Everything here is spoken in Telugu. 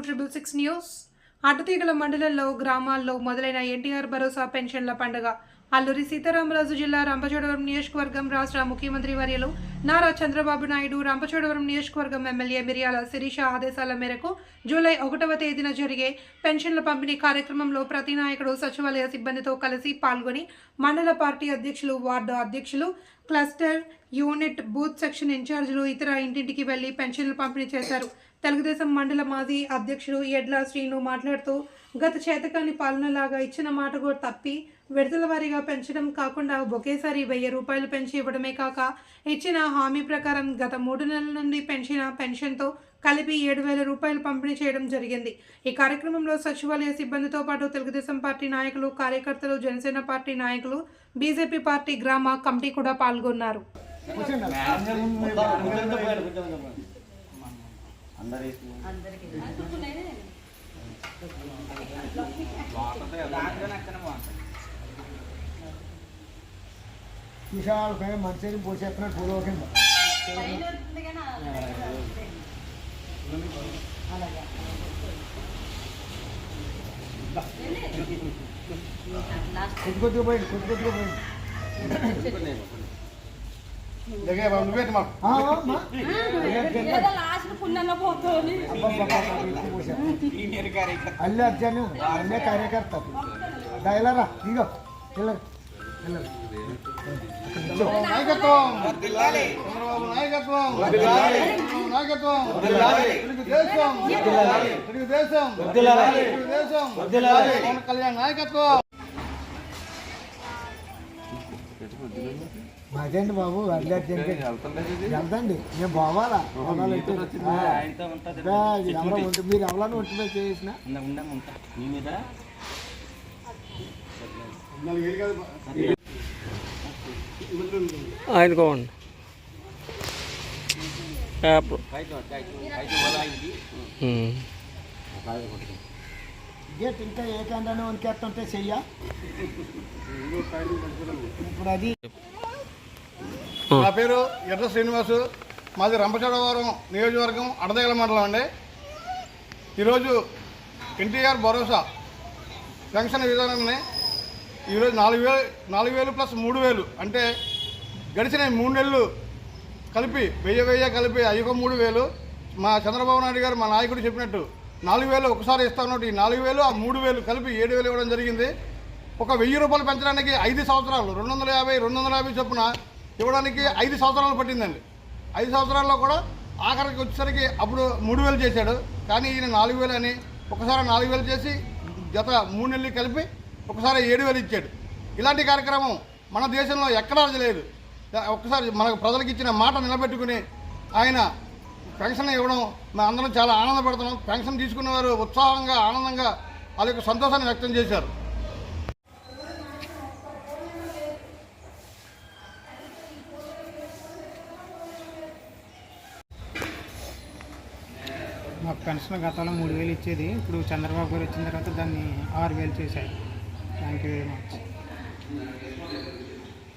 Six news. అటుతీగల మండలంలో గ్రామాల్లో మొదలైన ఎన్టీఆర్ భరోసా పెన్షన్ల పండుగ. అల్లూరి సీతారామరాజు జిల్లా రంపచోడవరం నియోజకవర్గం రాష్ట్ర ముఖ్యమంత్రి వర్యలు నారా చంద్రబాబు నాయుడు రంపచోడవరం నియోజకవర్గం ఎమ్మెల్యే మిరియాల శిరీష ఆదేశాల మేరకు జూలై ఒకటవ తేదీన జరిగే పెన్షన్ల పంపిణీ కార్యక్రమంలో ప్రతి నాయకుడు సచివాలయ సిబ్బందితో కలిసి పాల్గొని మండల పార్టీ అధ్యక్షులు వార్డు అధ్యక్షులు క్లస్టర్ యూనిట్ బూత్ సెక్షన్ ఇన్ఛార్జీలు ఇతర ఇంటింటికి వెళ్ళి పెన్షన్లు పంపిణీ చేశారు. తెలుగుదేశం మండల మాజీ అధ్యక్షుడు ఎడ్ల శ్రీను మాట్లాడుతూ గత చేతకాని పాలనలాగా ఇచ్చిన మాట కూడా తప్పి విడతల వారీగా పెంచడం కాకుండా ఒకేసారి వెయ్యి రూపాయలు పెంచి ఇవ్వడమే కాక ఇచ్చిన హామీ ప్రకారం గత మూడు నెలల నుండి పెంచిన పెన్షన్తో కలిపి ఏడు వేల రూపాయలు పంపిణీ చేయడం జరిగింది. ఈ కార్యక్రమంలో సచివాలయ సిబ్బందితో పాటు తెలుగుదేశం పార్టీ నాయకులు కార్యకర్తలు జనసేన పార్టీ నాయకులు బీజేపీ పార్టీ గ్రామ కమిటీ కూడా పాల్గొన్నారు. విశాలమైన మనిషిని పోసేస్తున్న పూర్వ కింద. కొద్ది కొద్దిగా పోయింది కొద్ది కొద్దిగా పోయింది అల్లే అర్జున్ అల్లే కార్యకర్త. డైలరా ఇగో పిల్లలు నాయకత్వం. చంద్రబాబు నాయకత్వం. చంద్రబాబు నాయకత్వం. తెలుగుదేశం తెలుగుదేశం తెలుగుదేశం పవన్ కళ్యాణ్ నాయకత్వం. మాదేండి బాబు? వెళ్దండి మేము పోవాలా? మీరు ఎవరైనా ఉంటే చేసిన. ఆయనకోండి యాప్ ఉమ్. గేట్ ఇంకా ఏ కండానో వనికేస్తుంటే చెయ్య. ఇప్పుడు అది. నా పేరు ఎర్ర శ్రీనివాసు. మాది రంపచోడవరం నియోజకవర్గం అడదగల మండలం అండి. ఈరోజు ఎన్టీఆర్ భరోసా పెన్షన్ విధానాన్ని ఈరోజు నాలుగు వేలు నాలుగు వేలు ప్లస్ మూడు వేలు. అంటే గడిచిన మూడు నెలలు కలిపి వెయ్యి వెయ్యి కలిపి అయ్యొక మూడు వేలు. మా చంద్రబాబు నాయుడు గారు మా నాయకుడు చెప్పినట్టు నాలుగు వేలు ఒకసారి ఇస్తాను ఈ నాలుగు వేలు ఆ మూడు వేలు కలిపి ఏడు వేలు ఇవ్వడం జరిగింది. ఒక వెయ్యి రూపాయలు పెంచడానికి ఐదు సంవత్సరాలు రెండు వందల యాభై రెండు వందల యాభై చొప్పున ఇవ్వడానికి ఐదు సంవత్సరాలు పట్టిందండి. ఐదు సంవత్సరాల్లో కూడా ఆఖరికి వచ్చేసరికి అప్పుడు మూడు వేలు చేశాడు. కానీ ఈయన నాలుగు వేలు అని ఒకసారి నాలుగు వేలు చేసి గత మూడు నెలలు కలిపి ఒకసారి ఏడు వేలు ఇచ్చాడు. ఇలాంటి కార్యక్రమం మన దేశంలో ఎక్కడా లేదు ఒకసారి మనకు ప్రజలకు ఇచ్చిన మాట నిలబెట్టుకుని ఆయన పెన్షన్ ఇవ్వడం మేము అందరం చాలా ఆనందపడుతున్నాం. పెన్షన్ తీసుకున్న వారు ఉత్సాహంగా ఆనందంగా వాళ్ళ యొక్క సంతోషాన్ని వ్యక్తం చేశారు. మాకు పెన్షన్ గతంలో మూడు వేలు ఇచ్చేది. ఇప్పుడు చంద్రబాబు గారు వచ్చిన తర్వాత దాన్ని ఆరు వేలు చేశారు. Thank you very much.